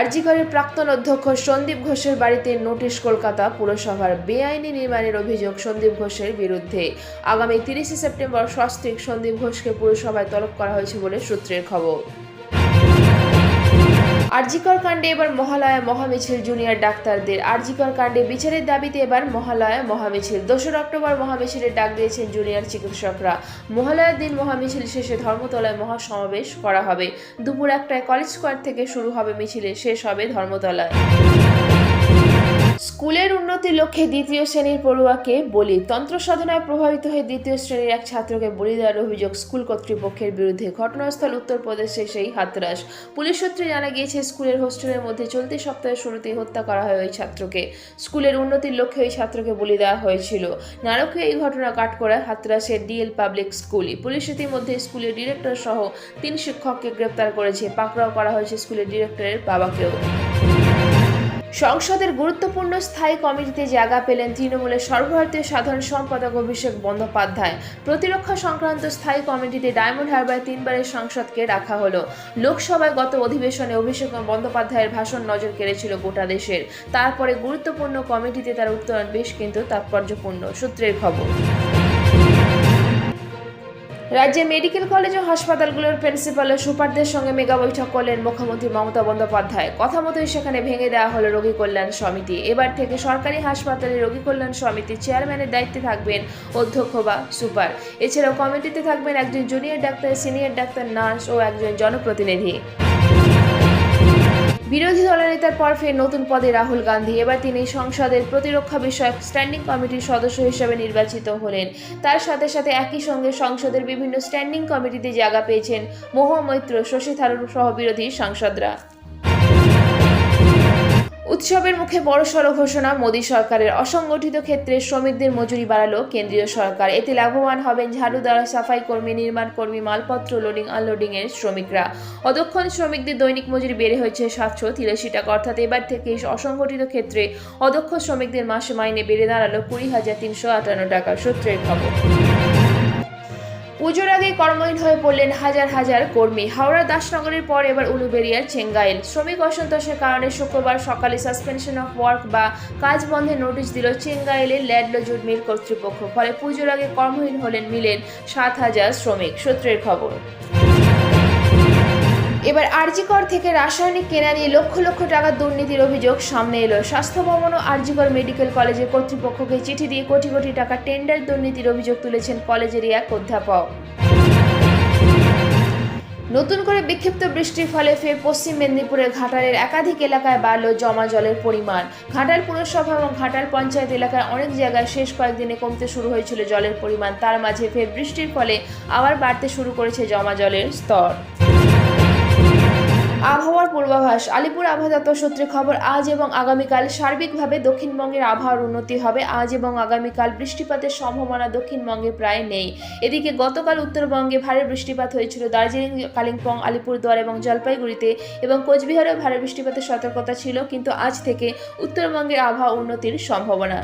আরজিকরের প্রাক্তন অধ্যক্ষ সন্দীপ ঘোষের বাড়িতে নোটিশ কলকাতা পুরসভার বেআইনি নির্মাণের অভিযোগ সন্দীপ ঘোষের বিরুদ্ধে। আগামী তিরিশে সেপ্টেম্বর সস্ত্রিক সন্দীপ ঘোষকে পুরসভায় তলব করা হয়েছে বলে সূত্রের খবর। আরজিকর কাণ্ডে এবার মহালয়া মহামিছিল জুনিয়র ডাক্তারদের। আরজিকর কাণ্ডে বিচারের দাবিতে এবার মহালয়া মহামিছিল। দোসরা অক্টোবর মহামিছিলের ডাক দিয়েছেন জুনিয়র চিকিৎসকরা। মহালয়ার দিন মহামিছিল শেষে ধর্মতলায় মহাসমাবেশ করা হবে। দুপুর একটায় কলেজ স্কোয়ার থেকে শুরু হবে মিছিলে, শেষ হবে ধর্মতলায়। লক্ষ্যে দ্বিতীয় শ্রেণির পড়ুয়াকে বলি। তন্ত্র সাধনায় প্রভাবিত হয়ে দ্বিতীয় শ্রেণির এক ছাত্রকে বলি দেওয়ার অভিযোগ স্কুল কর্তৃপক্ষের বিরুদ্ধে। ঘটনাস্থল উত্তরপ্রদেশে সেই হাতরাস। পুলিশ সূত্রে জানা গিয়েছে, স্কুলের হোস্টেলের মধ্যে চলতি সপ্তাহের শুরুতেই হত্যা করা হয় ওই ছাত্রকে। স্কুলের উন্নতির লক্ষ্যে ওই ছাত্রকে বলি দেওয়া হয়েছিল। নারকীয় এই ঘটনা কাট কাঠকড়ায় হাতরাসের ডিএল পাবলিক স্কুলই। পুলিশ ইতিমধ্যে স্কুলের ডিরেক্টর সহ তিন শিক্ষককে গ্রেপ্তার করেছে। পাকড়াও করা হয়েছে স্কুলের ডিরেক্টরের বাবাকেও। সংসদের গুরুত্বপূর্ণ স্থায়ী কমিটিতে জায়গা পেলেন তৃণমূলের সর্বভারতীয় সাধারণ সম্পাদক অভিষেক বন্দ্যোপাধ্যায়। প্রতিরক্ষা সংক্রান্ত স্থায়ী কমিটিতে ডায়মন্ড হারবার তিনবারের সংসদকে রাখা হলো। লোকসভায় গত অধিবেশনে অভিষেক বন্দ্যোপাধ্যায়ের ভাষণ নজর কেড়েছিল গোটা দেশের। তারপরে গুরুত্বপূর্ণ কমিটিতে তার উত্তরণ বেশ কিন্তু তাৎপর্যপূর্ণ সূত্রের খবর। রাজ্যের মেডিকেল কলেজ ও হাসপাতালগুলোর প্রিন্সিপালের সুপারদের সঙ্গে মেগা বৈঠক করলেন মুখ্যমন্ত্রী মমতা বন্দ্যোপাধ্যায়। কথা মতোই সেখানে ভেঙে দেওয়া হলো রোগী কল্যাণ সমিতি। এবার থেকে সরকারি হাসপাতালে রোগী কল্যাণ সমিতির চেয়ারম্যানের দায়িত্বে থাকবেন অধ্যক্ষ বা সুপার। এছাড়াও কমিটিতে থাকবেন একজন junior doctor, senior doctor, nurse ও একজন জনপ্রতিনিধি। বিরোধী দলনেতার পর ফের নতুন পদে রাহুল গান্ধী। এবার তিনি সংসদের প্রতিরক্ষা বিষয়ক স্ট্যান্ডিং কমিটির সদস্য হিসেবে নির্বাচিত হলেন। তার সাথে সাথে একই সঙ্গে সংসদের বিভিন্ন স্ট্যান্ডিং কমিটিতে জায়গা পেয়েছেন মহামৈত্র শশী থারুর সহ বিরোধী সাংসদরা। উৎসবের মুখে বড়সড় ঘোষণা মোদী সরকারের অসংগঠিত ক্ষেত্রে শ্রমিকদের মজুরি বাড়ালো কেন্দ্রীয় সরকার। এতে লাভবান হবেন ঝাড়ুদার সাফাই কর্মী, নির্মাণ কর্মী, মালপত্র লোডিং আনলোডিং এর শ্রমিকরা। অদক্ষণ শ্রমিকদের দৈনিক মজুরি বেড়ে হয়েছে সাতশো তিরাশি টাকা, অর্থাৎ এবার থেকে অসংগঠিত ক্ষেত্রে অদক্ষ শ্রমিকদের মাসে মাইনে বেড়ে দাঁড়াল কুড়ি হাজার তিনশো আটান্ন টাকা। সূত্রের খবর। পুজোর আগে কর্মহীন হয়ে পড়লেন হাজার হাজার কর্মী। হাওড়া দাসনগরের পর এবার উলুবেরিয়ার চেঙ্গাইল। শ্রমিক অসন্তোষের কারণে শুক্রবার সকালে সাসপেনশন অফ ওয়ার্ক বা কাজ বন্ধে নোটিশ দিল চেঙ্গাইলের ল্যাডলো জুট মিল কর্তৃপক্ষ। ফলে পুজোর আগে কর্মহীন হলেন মিলেন সাত হাজার শ্রমিক। সূত্রের খবর। এবার আরজিকর থেকে রাসায়নিক কেনা নিয়ে লক্ষ লক্ষ টাকার দুর্নীতির অভিযোগ সামনে এলো। স্বাস্থ্য ভবন ও আরজিকর মেডিকেল কলেজের কর্তৃপক্ষকে চিঠি দিয়ে কোটি কোটি টাকা টেন্ডার দুর্নীতির অভিযোগ তুলেছেন কলেজেরই এক অধ্যাপক। নতুন করে বিক্ষিপ্ত বৃষ্টির ফলে ফের পশ্চিম মেদিনীপুরের ঘাটালের একাধিক এলাকায় বাড়ল জমা জলের পরিমাণ। ঘাটাল পুরসভা এবং ঘাটাল পঞ্চায়েত এলাকায় অনেক জায়গায় শেষ কয়েকদিনে কমতে শুরু হয়েছিল জলের পরিমাণ। তার মাঝে ফের বৃষ্টির ফলে আবার বাড়তে শুরু করেছে জমা জলের স্তর। আবহাওয়ার পূর্বাভাস। আলিপুর আবহাওয়া দপ্তর সূত্রে খবর, আজ এবং আগামীকাল সার্বিকভাবে দক্ষিণবঙ্গের আবহাওয়ার উন্নতি হবে। আজ এবং আগামীকাল বৃষ্টিপাতের সম্ভাবনা দক্ষিণবঙ্গে প্রায় নেই। এদিকে গতকাল উত্তরবঙ্গে ভারী বৃষ্টিপাত হয়েছিল। দার্জিলিং, কালিম্পং, আলিপুরদুয়ার এবং জলপাইগুড়িতে এবং কোচবিহারেও ভারী বৃষ্টিপাতের সতর্কতা ছিল। কিন্তু আজ থেকে উত্তরবঙ্গের আবহাওয়া উন্নতির সম্ভাবনা।